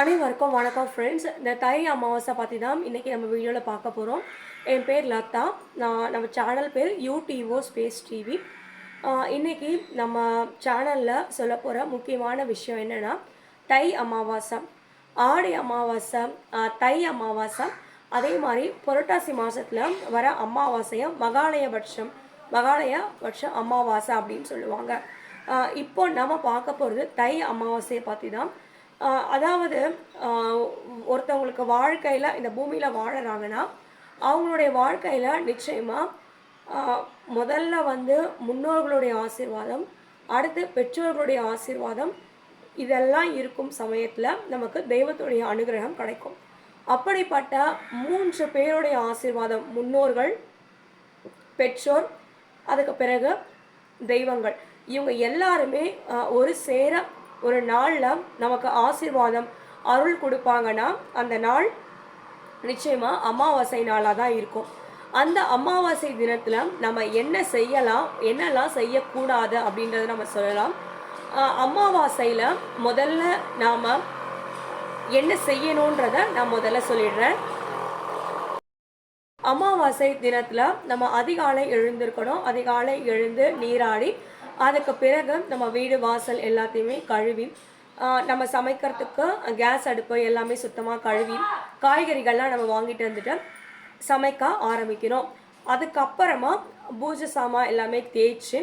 அனைவருக்கும் வணக்கம் ஃப்ரெண்ட்ஸ் இந்த தை அமாவாசை பற்றி தான் இன்றைக்கி நம்ம வீடியோவில் பார்க்க போகிறோம் என் பேர் லதா. நான் நம்ம சேனல் பேர் யூடிஓ ஸ்பேஸ் டிவி இன்றைக்கி நம்ம சேனலில் சொல்ல போகிற முக்கியமான விஷயம் என்னென்னா தை அமாவாசை. ஆடி அமாவாசை தை அமாவாசை. அதே மாதிரி புரட்டாசி மாதத்தில் வர அமாவாசையை மகாலயபட்சம் மகாலயபட்சம் அமாவாசை அப்படின்னு சொல்லுவாங்க. இப்போ நம்ம பார்க்க போகிறது தை அமாவாசையை பற்றி தான். அதாவது ஒருத்தவங்களுக்கு வாழ்க்கையில் இந்த பூமியில் வாழறாங்கன்னா அவங்களுடைய வாழ்க்கையில் நிச்சயமாக முதல்ல வந்து முன்னோர்களுடைய ஆசீர்வாதம் அடுத்து பெற்றோர்களுடைய ஆசீர்வாதம் இதெல்லாம் இருக்கும் சமயத்தில் நமக்கு தெய்வத்துடைய அனுகிரகம் கிடைக்கும். அப்படிப்பட்ட மூன்று பேருடைய ஆசீர்வாதம் முன்னோர்கள் பெற்றோர் அதுக்கு பிறகு தெய்வங்கள். இவங்க எல்லாருமே ஒரு சேர ஒரு நாளில் நமக்கு ஆசீர்வாதம் அருள் கொடுப்பாங்கன்னா அந்த நாள் நிச்சயமாக அமாவாசை நாளாக தான் இருக்கும். அந்த அமாவாசை தினத்தில் நம்ம என்ன செய்யலாம் என்னெல்லாம் செய்யக்கூடாது அப்படின்றத நம்ம சொல்லலாம். அமாவாசையில் முதல்ல நாம் என்ன செய்யணுன்றத நான் முதல்ல சொல்லிடுறேன். அமாவாசை தினத்தில் நம்ம அதிகாலை எழுந்திருக்கணும். அதிகாலை எழுந்து நீராடி அதுக்கு பிறகு நம்ம வீடு வாசல் எல்லாத்தையுமே கழுவி நம்ம சமைக்கிறதுக்கு கேஸ் அடுப்பு எல்லாமே சுத்தமாக கழுவி காய்கறிகள்லாம் நம்ம வாங்கிட்டு வந்துட்டு சமைக்க ஆரம்பிக்கணும். அதுக்கப்புறமா பூஜை சாமான் எல்லாமே தேய்ச்சி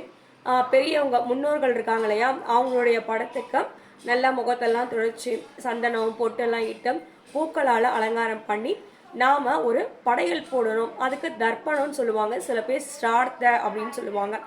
பெரியவங்க முன்னோர்கள் இருக்காங்க இல்லையா அவங்களுடைய படத்துக்கு நல்லா முகத்தெல்லாம் துடைச்சி சந்தனம் பொட்டெல்லாம் இட்டு பூக்களால் அலங்காரம் பண்ணி நாம் ஒரு படையல் போடணும். அதுக்கு தர்ப்பணம்னு சொல்லுவாங்க. சில பேர் ஸ்ரார்த்த அப்படின்னு சொல்லுவாங்க.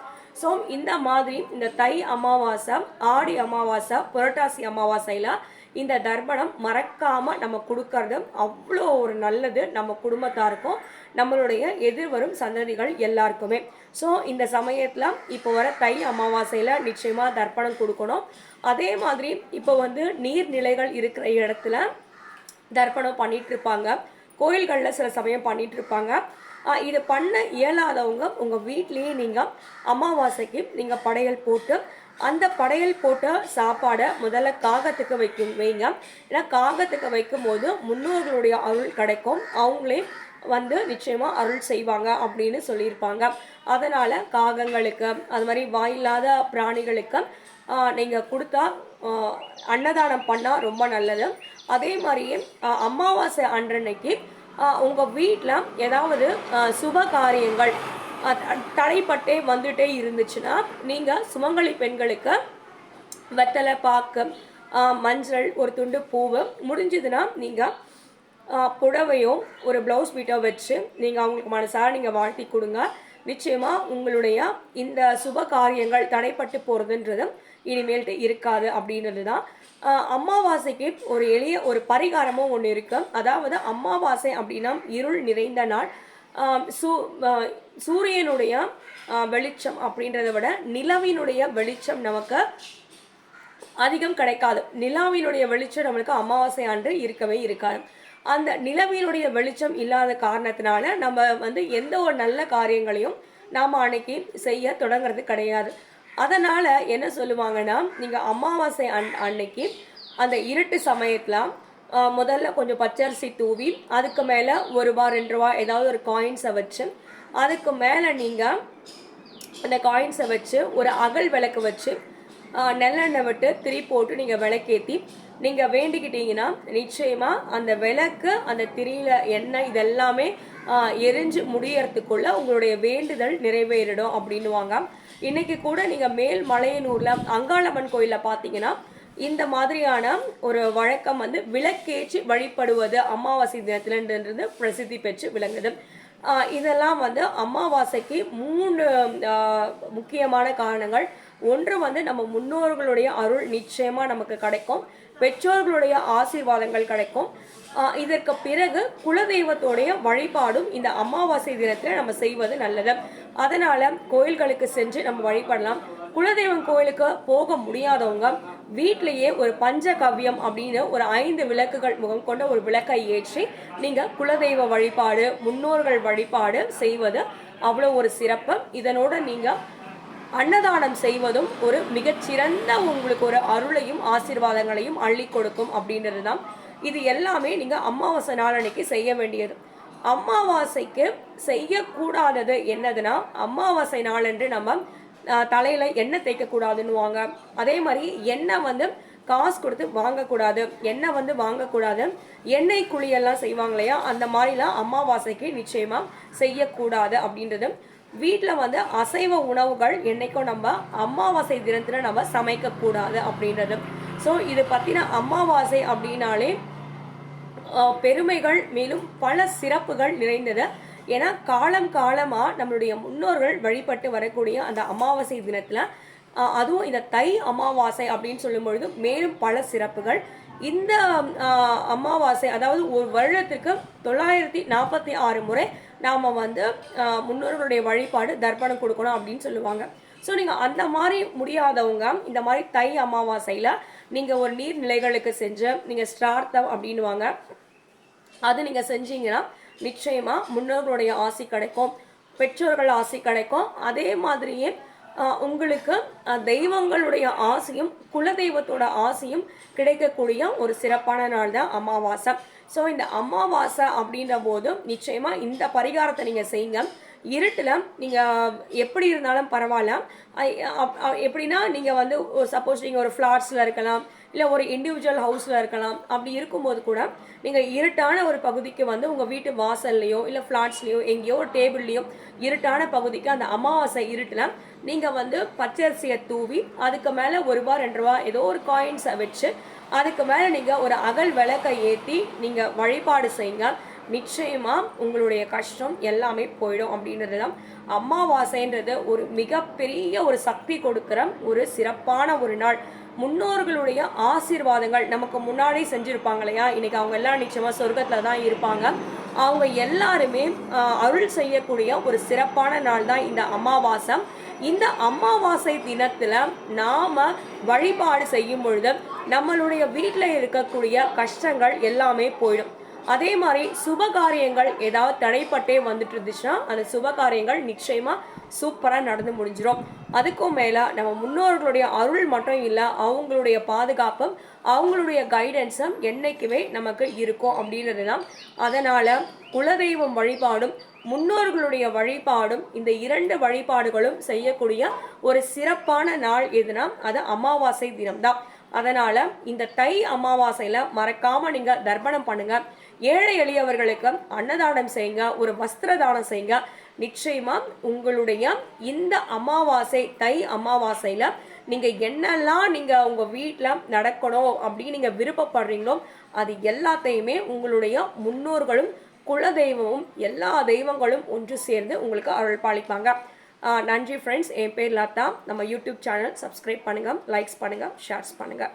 ஸோ இந்த மாதிரி இந்த தை அமாவாசை ஆடி அமாவாசை புரட்டாசி அமாவாசையில் இந்த தர்ப்பணம் மறக்காமல் நம்ம கொடுக்கறது அவ்வளோ ஒரு நல்லது நம்ம குடும்பத்தாருக்கும் நம்மளுடைய எதிர்வரும் சந்ததிகள் எல்லாருக்குமே. ஸோ இந்த சமயத்தில் இப்போ வர தை அமாவாசையில் நிச்சயமாக தர்ப்பணம் கொடுக்கணும். அதே மாதிரி இப்போ வந்து நீர்நிலைகள் இருக்கிற இடத்துல தர்ப்பணம் பண்ணிகிட்ருப்பாங்க இருப்பாங்க. கோயில்களில் சில சமயம் பண்ணிட்டு இருப்பாங்க இது பண்ண இயலாதவங்க உங்கள் வீட்லேயே நீங்கள் அமாவாசைக்கு நீங்கள் படையல் போட்டு அந்த படையல் போட்ட சாப்பாடை முதல்ல காகத்துக்கு வைக்கும் வைங்க. ஏன்னா காகத்துக்கு வைக்கும் போது முன்னோர்களுடைய அருள் கிடைக்கும். அவங்களே வந்து நிச்சயமாக அருள் செய்வாங்க அப்படின்னு சொல்லியிருப்பாங்க. அதனால் காகங்களுக்கு அது மாதிரி வாயில்லாத பிராணிகளுக்கு நீங்கள் கொடுத்தா அன்னதானம் பண்ணால் ரொம்ப நல்லது. அதே மாதிரியே அமாவாசை அன்றன்னைக்கு உங்கள் வீட்டில் ஏதாவது சுப காரியங்கள் த- தடைப்பட்டே வந்துட்டே இருந்துச்சுன்னா நீங்கள் சுமங்கலி பெண்களுக்கு வெத்தலை பாக்கு மஞ்சள் ஒரு துண்டு பூவு முடிஞ்சதுன்னா நீங்கள் புடவையும் ஒரு ப்ளவுஸ் பீட்டோ வச்சு நீங்கள் அவங்களுக்கு மனசார நீங்கள் வாழ்த்தி கொடுங்க. நிச்சயமாக உங்களுடைய இந்த சுப காரியங்கள் தடைப்பட்டு போகிறதுன்றது இனிமேல்ட்டு இருக்காது அப்படின்றது தான் அம்மாவாசைக்கு அமாவாசைக்கு ஒரு எளிய ஒரு பரிகாரமும் ஒன்று இருக்கு. அதாவது அமாவாசை அப்படின்னா இருள் நிறைந்த நாள். சூ சூரியனுடைய வெளிச்சம் அப்படின்றத விட நிலவினுடைய வெளிச்சம் நமக்கு அதிகம் கிடைக்காது. நிலாவினுடைய வெளிச்சம் நம்மளுக்கு அமாவாசை அன்று இருக்கவே இருக்காது. அந்த நிலவினுடைய வெளிச்சம் இல்லாத காரணத்தினால நம்ம வந்து எந்த ஒரு நல்ல காரியங்களையும் நாம் அன்னைக்கு செய்ய தொடங்குறது கிடையாது. அதனால் என்ன சொல்லுவாங்கன்னா நீங்கள் அமாவாசை அன் அன்னைக்கு அந்த இருட்டு சமயத்தில் முதல்ல கொஞ்சம் பச்சரிசி தூவி அதுக்கு மேலே ஒரு ரூபா ரெண்டு ரூபா ஏதாவது ஒரு காயின்ஸை வச்சு அதுக்கு மேலே நீங்கள் அந்த காயின்ஸை வச்சு ஒரு அகல் விளக்கு வச்சு நெல்லெண்ணெய் விட்டு திரி போட்டு நீங்கள் விளக்கேற்றி நீங்கள் வேண்டிக்கிட்டீங்கன்னா நிச்சயமாக அந்த விளக்கு அந்த திரியில எண்ணெய் இதெல்லாமே எரிஞ்சு முடியறதுக்குள்ள உங்களுடைய வேண்டுதல் நிறைவேறிடும் அப்படின்னுவாங்க. இன்னைக்கு கூட நீங்கள் மேல் மலையனூரில் அங்காளம்மன் கோயிலில் பார்த்தீங்கன்னா இந்த மாதிரியான ஒரு வழக்கம் வந்து விளக்கேற்றி வழிபடுவது அமாவாசை தினத்திலன்றது பிரசித்தி பெற்று விளங்குது. இதெல்லாம் வந்து அமாவாசைக்கு மூணு முக்கியமான காரணங்கள். ஒன்று வந்து நம்ம முன்னோர்களுடைய அருள் நிச்சயமாக நமக்கு கிடைக்கும். பெற்றோர்களுடைய ஆசீர்வாதங்கள் கிடைக்கும். இதற்கு பிறகு குலதெய்வத்தோடைய வழிபாடும் இந்த அமாவாசை தினத்தில் நம்ம செய்வது நல்லது. அதனால் கோயில்களுக்கு சென்று நம்ம வழிபடலாம். குலதெய்வம் கோயிலுக்கு போக முடியாதவங்க வீட்டிலேயே ஒரு பஞ்சகவ்யம் அப்படின்னு ஒரு ஐந்து விளக்குகள் முகம் கொண்ட ஒரு விளக்கை ஏற்றி நீங்கள் குலதெய்வ வழிபாடு முன்னோர்கள் வழிபாடு செய்வது அவ்வளோ ஒரு சிறப்பு. இதனோட நீங்கள் அன்னதானம் செய்வதும் ஒரு மிகச்சிறந்த உங்களுக்கு ஒரு அருளையும் ஆசீர்வாதங்களையும் அள்ளி கொடுக்கும் அப்படின்றது தான். இது எல்லாமே நீங்கள் அமாவாசை நாளன்னைக்கு செய்ய வேண்டியது. அமாவாசைக்கு செய்யக்கூடாதது என்னதுன்னா அமாவாசை நாளன்று நம்ம தலையில் எண்ணெய் தேய்க்கக்கூடாதுன்னுவாங்க. அதே மாதிரி எண்ணெய் வந்து காசு கொடுத்து வாங்கக்கூடாது எண்ணெய் வந்து வாங்கக்கூடாது. எண்ணெய் குழியெல்லாம் செய்வாங்க இல்லையா? அந்த மாதிரிலாம் அமாவாசைக்கு நிச்சயமாக செய்யக்கூடாது அப்படின்றது. வீட்டில் வந்து அசைவ உணவுகள் என்றைக்கும் நம்ம அமாவாசை தினத்தில் நம்ம சமைக்கக்கூடாது அப்படின்றது. ஸோ இது பற்றின அமாவாசை அப்படின்னாலே பெருமைகள் மேலும் பல சிறப்புகள் நிறைந்தது. ஏன்னா காலம் காலமாக நம்மளுடைய முன்னோர்கள் வழிபட்டு வரக்கூடிய அந்த அமாவாசை தினத்தில் அதுவும் இந்த தை அமாவாசை அப்படின்னு சொல்லும் பொழுது மேலும் பல சிறப்புகள். இந்த அமாவாசை அதாவது ஒரு வருடத்திற்கு தொள்ளாயிரத்தி நாற்பத்தி ஆறு முறை நாம் வந்து முன்னோர்களுடைய வழிபாடு தர்ப்பணம் கொடுக்கணும் அப்படின்னு சொல்லுவாங்க. ஸோ நீங்கள் அந்த மாதிரி முடியாதவங்க இந்த மாதிரி தை அமாவாசையில் நீங்கள் ஒரு நீர்நிலைகளுக்கு செஞ்சு நீங்கள் ஸ்டார்த்தம் அப்படின்னுவாங்க. அது நீங்கள் செஞ்சீங்கன்னா நிச்சயமாக முன்னோர்களுடைய ஆசி கிடைக்கும் பெற்றோர்கள் ஆசை கிடைக்கும். அதே மாதிரியே உங்களுக்கு தெய்வங்களுடைய ஆசையும் குலதெய்வத்தோட ஆசையும் கிடைக்கக்கூடிய ஒரு சிறப்பான நாள் தான் அமாவாசை. ஸோ இந்த அமாவாசை அப்படின்ற போது நிச்சயமாக இந்த பரிகாரத்தை நீங்கள் செய்யுங்க. இருட்டில் நீங்கள் எப்படி இருந்தாலும் பரவாயில்ல. எப்படின்னா நீங்கள் வந்து சப்போஸ் நீங்கள் ஒரு ஃப்ளாட்ஸில் இருக்கலாம் இல்லை ஒரு இண்டிவிஜுவல் ஹவுஸில் இருக்கலாம் அப்படி இருக்கும்போது கூட நீங்கள் இருட்டான ஒரு பகுதிக்கு வந்து உங்கள் வீட்டு வாசல்லையோ இல்லை ஃப்ளாட்ஸ்லையோ எங்கேயோ ஒரு டேபிள்லையோ இருட்டான பகுதிக்கு அந்த அமாவாசை இருட்டில் நீங்கள் வந்து பச்சரிசியை தூவி அதுக்கு மேலே ஒரு ரூபா ரெண்டு ரூபா ஏதோ ஒரு காயின்ஸை வச்சு அதுக்கு மேலே நீங்கள் ஒரு அகல் விளக்கை ஏற்றி நீங்கள் வழிபாடு செய்யுங்க. நிச்சயமாக உங்களுடைய கஷ்டம் எல்லாமே போயிடும் அப்படின்றது தான் அமாவாசைன்றது ஒரு மிகப்பெரிய ஒரு சக்தி கொடுக்குற ஒரு சிறப்பான ஒரு நாள். முன்னோர்களுடைய ஆசீர்வாதங்கள் நமக்கு முன்னாடி செஞ்சுருப்பாங்க இல்லையா? இன்னைக்கு அவங்க எல்லாம் நிச்சயமாக சொர்க்கத்தில் தான் இருப்பாங்க. அவங்க எல்லாருமே அருள் செய்யக்கூடிய ஒரு சிறப்பான நாள் தான் இந்த அமாவாசை. இந்த அமாவாசை தினத்தில் நாம் வழிபாடு செய்யும் பொழுது நம்மளுடைய வீட்டில் இருக்கக்கூடிய கஷ்டங்கள் எல்லாமே போயிடும். அதே மாதிரி சுப காரியங்கள் ஏதாவது தடைப்பட்டே வந்துட்டு இருந்துச்சுன்னா அந்த சுப காரியங்கள் நிச்சயமா சூப்பராக நடந்து முடிஞ்சிடும் அதுக்கும் மேலே நம்ம முன்னோர்களுடைய அருள் மட்டும் இல்லை அவங்களுடைய பாதுகாப்பும் அவங்களுடைய கைடன்ஸும் என்றைக்குமே நமக்கு இருக்கும் அப்படின்றது தான் அதனால் குலதெய்வம் வழிபாடும் முன்னோர்களுடைய வழிபாடும் இந்த இரண்டு வழிபாடுகளும் செய்யக்கூடிய ஒரு சிறப்பான நாள் எதுனா அது அமாவாசை தினம்தான். அதனால இந்த தை அமாவாசையில மறக்காம நீங்க தர்ப்பணம் பண்ணுங்க. ஏழை எளியவர்களுக்கு அன்னதானம் செய்யுங்க ஒரு வஸ்திர தானம் செய்யுங்க. நிச்சயமா உங்களுடைய இந்த அமாவாசை தை அமாவாசையில நீங்க என்னெல்லாம் நீங்க உங்க வீட்டில் நடக்கணும் அப்படின்னு நீங்க விருப்பப்படுறீங்களோ அது எல்லாத்தையுமே உங்களுடைய முன்னோர்களும் குலதெய்வமும் எல்லா தெய்வங்களும் ஒன்று சேர்ந்து உங்களுக்கு அருள் பாலிப்பாங்க நன்றி ஃப்ரெண்ட்ஸ் என் பேர் லதா. நம்ம யூடியூப் சேனல் சப்ஸ்கிரைப் பண்ணுங்கள் லைக்ஸ் பண்ணுங்கள் ஷேர்ஸ் பண்ணுங்கள்